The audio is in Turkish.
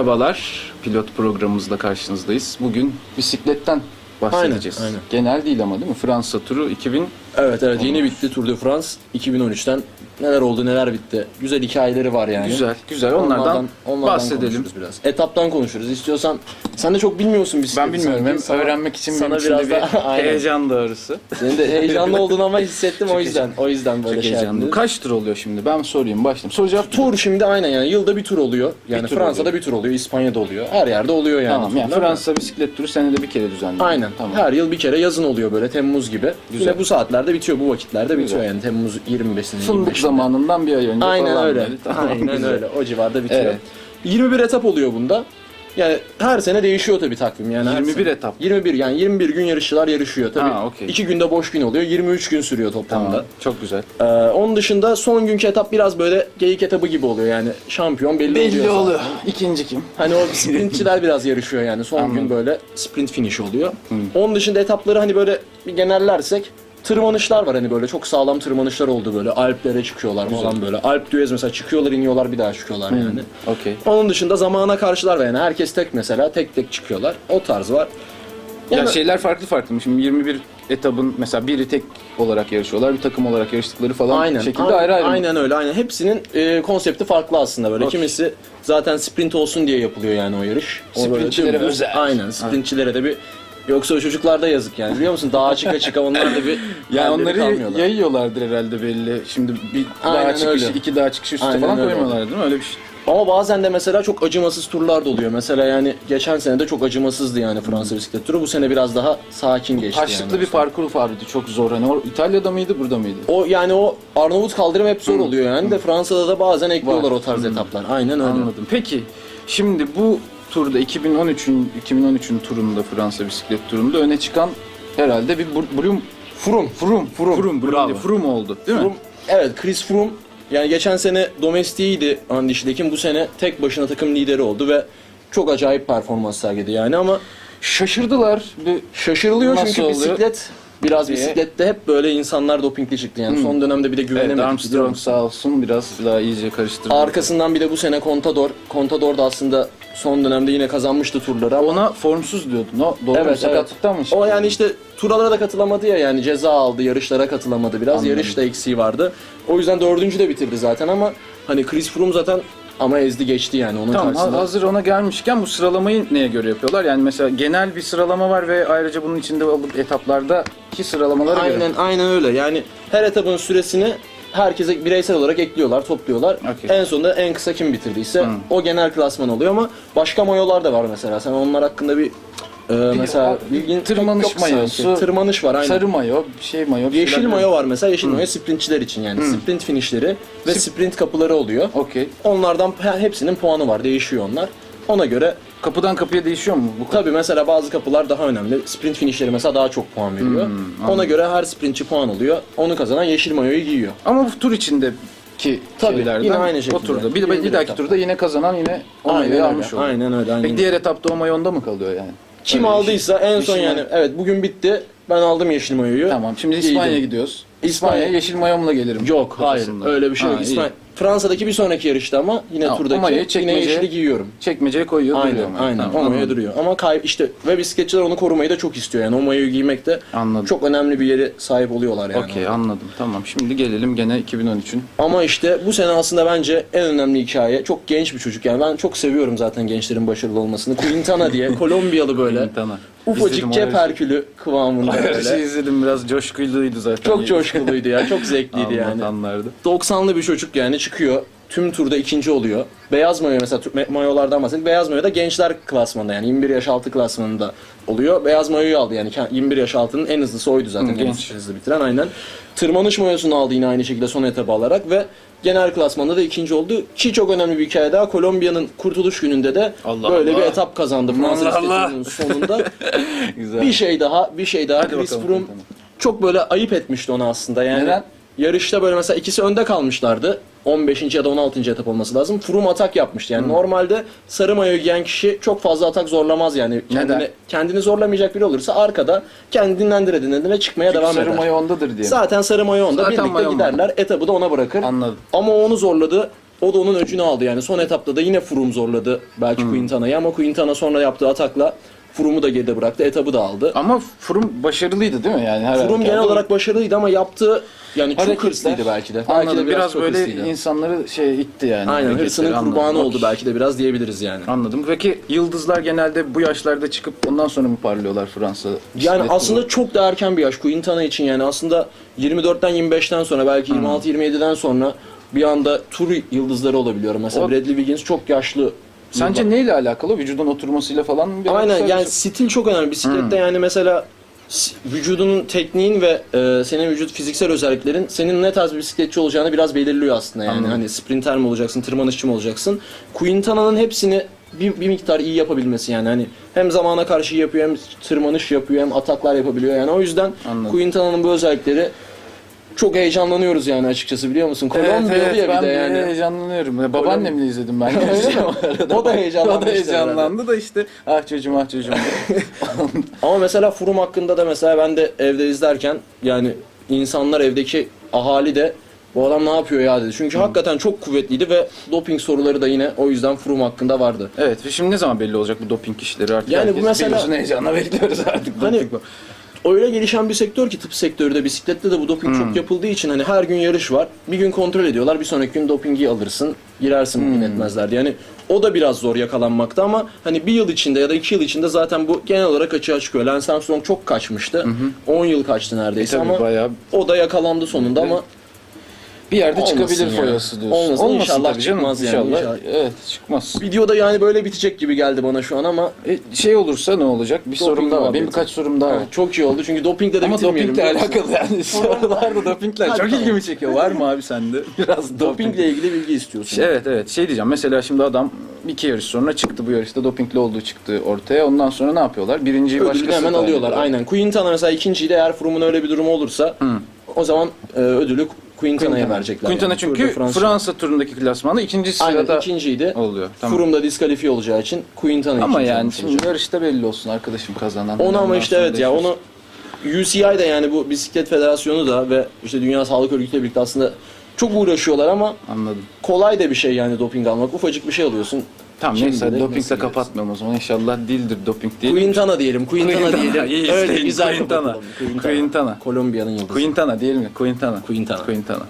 Merhabalar, pilot programımızla karşınızdayız. Bugün bisikletten bahsedeceğiz. Aynen, aynen. Genel değil ama değil mi? Fransa turu 2000 Evet evet yeni bitti Tour de France 2013'ten. Neler oldu neler bitti. Güzel hikayeleri var yani. güzel, güzel. Onlardan, bahsedelim. konuşuruz biraz. Etaptan konuşuruz. İstiyorsan sen de çok bilmiyorsun bisiklet. Ben bilmiyorum. Hem. Sana- öğrenmek için sana benim biraz bir daha- Aynen. heyecan doğrusu. Senin de heyecanlı olduğunu ama hissettim o yüzden. O yüzden böyle Çok şey heyecanlı. Kaç tur oluyor şimdi? Ben sorayım, başlayayım. Soru cevap Tur şimdi aynen yani yılda bir tur oluyor. Yani tur Fransa'da oluyor. bir tur oluyor, İspanya'da oluyor. Her yerde oluyor yani. Tamam, yani da. Fransa bisiklet turu senede bir kere düzenleniyor. Aynen. Tamam. Her yıl bir kere yazın oluyor böyle Temmuz gibi. Güzel. Yine bu saatlerde bitiyor, bu vakitlerde bitiyor Güzel. yani Temmuz 25'inde. Fındık 25'inde. Zamanından bir ay önce Aynen falan öyle. Tamam, Aynen güzel. öyle. O civarda bitiyor. Evet. 21 etap oluyor bunda. Yani her sene değişiyor tabii takvim. Yani her 21 sene- etap. 21 yani 21 gün yarışçılar yarışıyor tabii. Ha, okey. 2 günde boş gün oluyor. 23 gün sürüyor toplamda. Tamam, çok güzel. Ee, onun dışında son günkü etap biraz böyle geyik etabı gibi oluyor yani. Şampiyon belli, Belli oluyor. oluyor. zaten. İkinci kim? Hani o sprintçiler biraz yarışıyor yani. Son Anladım. gün böyle sprint finish oluyor. Onun dışında etapları hani böyle bir genellersek tırmanışlar var hani böyle çok sağlam tırmanışlar oldu böyle. Alplere çıkıyorlar falan böyle. Alp düez mesela çıkıyorlar iniyorlar bir daha çıkıyorlar yani. Okey. Onun dışında zamana karşılar var yani. Herkes tek mesela tek tek çıkıyorlar. O tarz var. Ya Yani- şeyler farklı farklı mı? Şimdi 21 etabın mesela biri tek olarak yarışıyorlar, bir takım olarak yarıştıkları falan şekilde aynen, ayrı ayrı. mı? Aynen öyle. Aynen. Hepsinin e, konsepti farklı aslında böyle. Okey. Kimisi zaten sprint olsun diye yapılıyor yani o yarış. O böyle Sprintçilere dümdüz- özel. Aynen. Sprintçilere de bir Yoksa o çocuklar da yazık yani biliyor musun? Dağa çıka çıka onlar da bir Yani halleri onları kalmıyorlar. yayıyorlardır herhalde belli. Şimdi bir Aynen daha çıkışı, öyle. iki daha çıkışı üstü Aynen falan öyle. koymuyorlar değil mi? Öyle bir şey. Ama bazen de mesela çok acımasız turlar da oluyor. Mesela yani geçen sene de çok acımasızdı yani Fransa bisiklet turu. Bu sene biraz daha sakin geçti Taşlıklı yani. bir parkur vardı çok zor. Hani o İtalya'da mıydı, burada mıydı? O yani o Arnavut kaldırım hep zor oluyor yani de Fransa'da da bazen ekliyorlar o tarz etaplar. Aynen öyle. Anladım. Peki şimdi bu turda 2013'ün 2013'ün turunda Fransa bisiklet turunda öne çıkan herhalde bir Br- Brum Froome. Froome Froome Froome Bravo. Froome oldu değil mi? Froome, evet Chris Froome yani geçen sene domestiğiydi Andy Schleck'in bu sene tek başına takım lideri oldu ve çok acayip performans sergiledi yani ama Şaşırdılar. Bir şaşırılıyor Nasıl çünkü oluyor? bisiklet biraz diye. bisiklette hep böyle insanlar dopingli çıktı yani son dönemde bir de evet, güvenemedik biliyor Armstrong sağ olsun biraz daha iyice karıştırdı. Arkasından bir de bu sene Contador. Contador da aslında son dönemde yine kazanmıştı turları ama Ona formsuz diyordun. O doğru? Evet, Sakatlıktan mı çıktı? O yani işte turlara da katılamadı ya yani ceza aldı, yarışlara katılamadı biraz. Anladım. Yarış da eksiği vardı. O yüzden dördüncü de bitirdi zaten ama hani Chris Froome zaten ama ezdi geçti yani onun Tamam karşısında. hazır ona gelmişken bu sıralamayı neye göre yapıyorlar? Yani mesela genel bir sıralama var ve ayrıca bunun içinde alıp etaplardaki sıralamalara göre. Aynen aynen öyle. Yani her etapın süresini herkese bireysel olarak ekliyorlar, topluyorlar. Okey. En sonunda en kısa kim bitirdiyse o genel klasman oluyor ama başka mayolar da var mesela. Sen onlar hakkında bir e, mesela o- bilgin tırmanış yok sanki. mayosu, tırmanış var aynen. Sarı mayo, şey mayo. bir Yeşil şeyler- mayo var mesela. Yeşil mayo sprintçiler için yani. Sprint finişleri ve sprint kapıları oluyor. Okey. Onlardan he- hepsinin puanı var. Değişiyor onlar. Ona göre Kapıdan kapıya değişiyor mu bu? tabii mesela bazı kapılar daha önemli. Sprint finişleri mesela daha çok puan veriyor. Ona göre her sprintçi puan alıyor. Onu kazanan yeşil mayoyu giyiyor. Ama bu tur içindeki Tabii, şeylerden yine aynı o şekilde. turda. Bir, Yine bir, dahaki etapta. turda yine kazanan yine o mayoyu almış oluyor. Aynen öyle. Aynen. Peki diğer etapta o mayonda mı kalıyor yani? Kim Öyle aldıysa yeşil- en son yeşil yani evet bugün bitti. Ben aldım yeşil mayoyu. Tamam şimdi Giydim. İspanya'ya gidiyoruz. İspanya- İspanya yeşil mayomla gelirim. Yok hayır kafasında. öyle bir şey Ha, yok. iyi. İspanya, Fransa'daki bir sonraki yarışta ama yine Ha, o turdaki mayoyu yine çekmece- yeşili giyiyorum. Çekmeceye koyuyor duruyor. Aynen, ama. aynen. Tamam, o mayo duruyor. Ama kay işte ve bisikletçiler onu korumayı da çok istiyor. Yani o mayoyu giymek de Anladım. çok önemli bir yere sahip oluyorlar yani. Okey anladım tamam. Şimdi gelelim gene 2013'ün. Ama işte bu sene aslında bence en önemli hikaye çok genç bir çocuk yani ben çok seviyorum zaten gençlerin başarılı olmasını. Quintana diye Kolombiyalı böyle Quintana. Ufacık cep herkülü kıvamında O yarışı böyle. izledim biraz coşkuluydu zaten. Çok coşkuluydu ya çok zevkliydi yani. Anlatanlardı. 90'lı bir çocuk yani çıkıyor. Tüm turda ikinci oluyor. Beyaz mayo mesela mayolardan bahsettik. Beyaz mayo da gençler klasmanında yani 21 yaş altı klasmanında oluyor. Beyaz mayoyu aldı yani ke- 21 yaş altının en hızlısı oydu zaten. Hı, en hızlı bitiren aynen. Tırmanış mayosunu aldı yine aynı şekilde son etabı alarak ve genel klasmanda da ikinci oldu. Ki çok önemli bir hikaye daha. Kolombiya'nın kurtuluş gününde de Allah böyle bir Allah. etap kazandı Fransa Allah Allah. bisikletinin sonunda. Güzel. bir şey daha, bir şey daha. Hadi Chris bakalım, Froome tamam. çok böyle ayıp etmişti ona aslında. Yani Neden? Yarışta böyle mesela ikisi önde kalmışlardı. 15. ya da 16. etap olması lazım. Froome atak yapmıştı. Yani normalde sarı mayo giyen kişi çok fazla atak zorlamaz yani. Kendini, Neden? kendini zorlamayacak biri olursa arkada kendini dinlendire dinlendire çıkmaya devam Sarı eder. mayo ondadır diye. Zaten sarı mayo onda Zaten birlikte mayo giderler. Etabı da ona bırakır. Anladım. Ama o onu zorladı. O da onun öcünü aldı yani. Son etapta da yine Froome zorladı belki Quintana'yı ama Quintana sonra yaptığı atakla Froome'u da geride bıraktı. Etabı da aldı. Ama Froome başarılıydı değil mi? Yani her Froome genel olarak başarılıydı ama yaptığı yani çok hareketler- hırslıydı belki de. Belki Anladım. de biraz, çok böyle hırslıydı. insanları şey itti yani. Aynen Hareketleri, hırsının anladım. kurbanı Bak, oldu belki de biraz diyebiliriz yani. Anladım. Peki yıldızlar genelde bu yaşlarda çıkıp ondan sonra mı parlıyorlar Fransa? Yani bisiklet aslında çok da erken bir yaş Quintana için yani aslında 24'ten 25'ten sonra belki 26-27'den sonra bir anda tur yıldızları olabiliyor. Mesela O- Bradley Wiggins çok yaşlı. Sence neyle alakalı? Vücudun oturmasıyla falan mı? bir Aynen yani stil çok önemli. Bisiklette yani mesela vücudunun tekniğin ve e, senin vücut fiziksel özelliklerin senin ne tarz bir bisikletçi olacağını biraz belirliyor aslında yani. Anladım. Hani sprinter mi olacaksın, tırmanışçı mı olacaksın? Quintana'nın hepsini bir, bir miktar iyi yapabilmesi yani hani hem zamana karşı iyi yapıyor hem tırmanış yapıyor hem ataklar yapabiliyor yani o yüzden Anladım. Quintana'nın bu özellikleri çok heyecanlanıyoruz yani açıkçası biliyor musun? Evet, Kolombiyalı evet, ya bir ben de yani. heyecanlanıyorum. Ya, Babaannemle izledim ben. O da heyecanlanmıştır O da heyecanlandı da işte ah çocuğum ah çocuğum. Ama mesela Froome hakkında da mesela ben de evde izlerken yani insanlar evdeki ahali de bu adam ne yapıyor ya dedi. Çünkü hakikaten çok kuvvetliydi ve doping soruları da yine o yüzden Froome hakkında vardı. evet ve şimdi ne zaman belli olacak bu doping işleri artık? Yani bu mesela- heyecanla bekliyoruz artık. Hani. Öyle gelişen bir sektör ki tıp sektörü de bisiklette de bu doping çok yapıldığı için hani her gün yarış var. Bir gün kontrol ediyorlar. Bir sonraki gün dopingi alırsın. Girersin bugün etmezler diye. Yani o da biraz zor yakalanmakta ama hani bir yıl içinde ya da iki yıl içinde zaten bu genel olarak açığa çıkıyor. Lance Armstrong çok kaçmıştı. 10 yıl kaçtı neredeyse E ama bayağı o da yakalandı sonunda ama bir yerde Olmasın çıkabilir ya. foyası diyorsun. Olmasın, inşallah tabii canım, çıkmaz yani, inşallah. inşallah. Evet çıkmaz. videoda yani böyle bitecek gibi geldi bana şu an ama E, şey olursa ne olacak? Bir sorum daha var. Benim muhabbeti. birkaç sorum daha var. çok iyi oldu çünkü dopingle de Ama bitirmeyelim. dopingle biliyor musun? alakalı yani sorularda dopingler Hadi çok tamam. ilgimi çekiyor. Var mı abi sende? Biraz Dopingle ilgili bilgi istiyorsun. Evet evet şey diyeceğim mesela şimdi adam iki yarış sonra çıktı bu yarışta dopingli olduğu çıktı ortaya ondan sonra ne yapıyorlar? Birinciyi Ödülünü başkası hemen alıyorlar. Aynen. Quintana mesela ikinciydi. Eğer Froome'un öyle bir durumu olursa o zaman e, ödülü Quintana'ya verecekler. Quintana yani. Çünkü France. Fransa turundaki klasmanda ikinci Aynen sırada ikinciydi. oluyor. Tamam. Froome'da diskalifiye olacağı için Quintana Ama yani şimdi olacak. yarışta belli olsun arkadaşım kazanan. Onu ama işte evet ya onu UCI de yani bu bisiklet federasyonu da ve işte Dünya Sağlık Örgütü ile birlikte aslında çok uğraşıyorlar ama Anladım. kolay da bir şey yani doping almak. Ufacık bir şey alıyorsun. Tamam Şimdi neyse dopingle kapatmayalım o zaman inşallah değildir doping değil. Quintana diyelim. Quintana, diyelim. iyi Öyle güzel Quintana. kapatalım. Quintana. Kolombiya'nın yıldızı. Quintana değil mi? Quintana. Quintana. Quintana.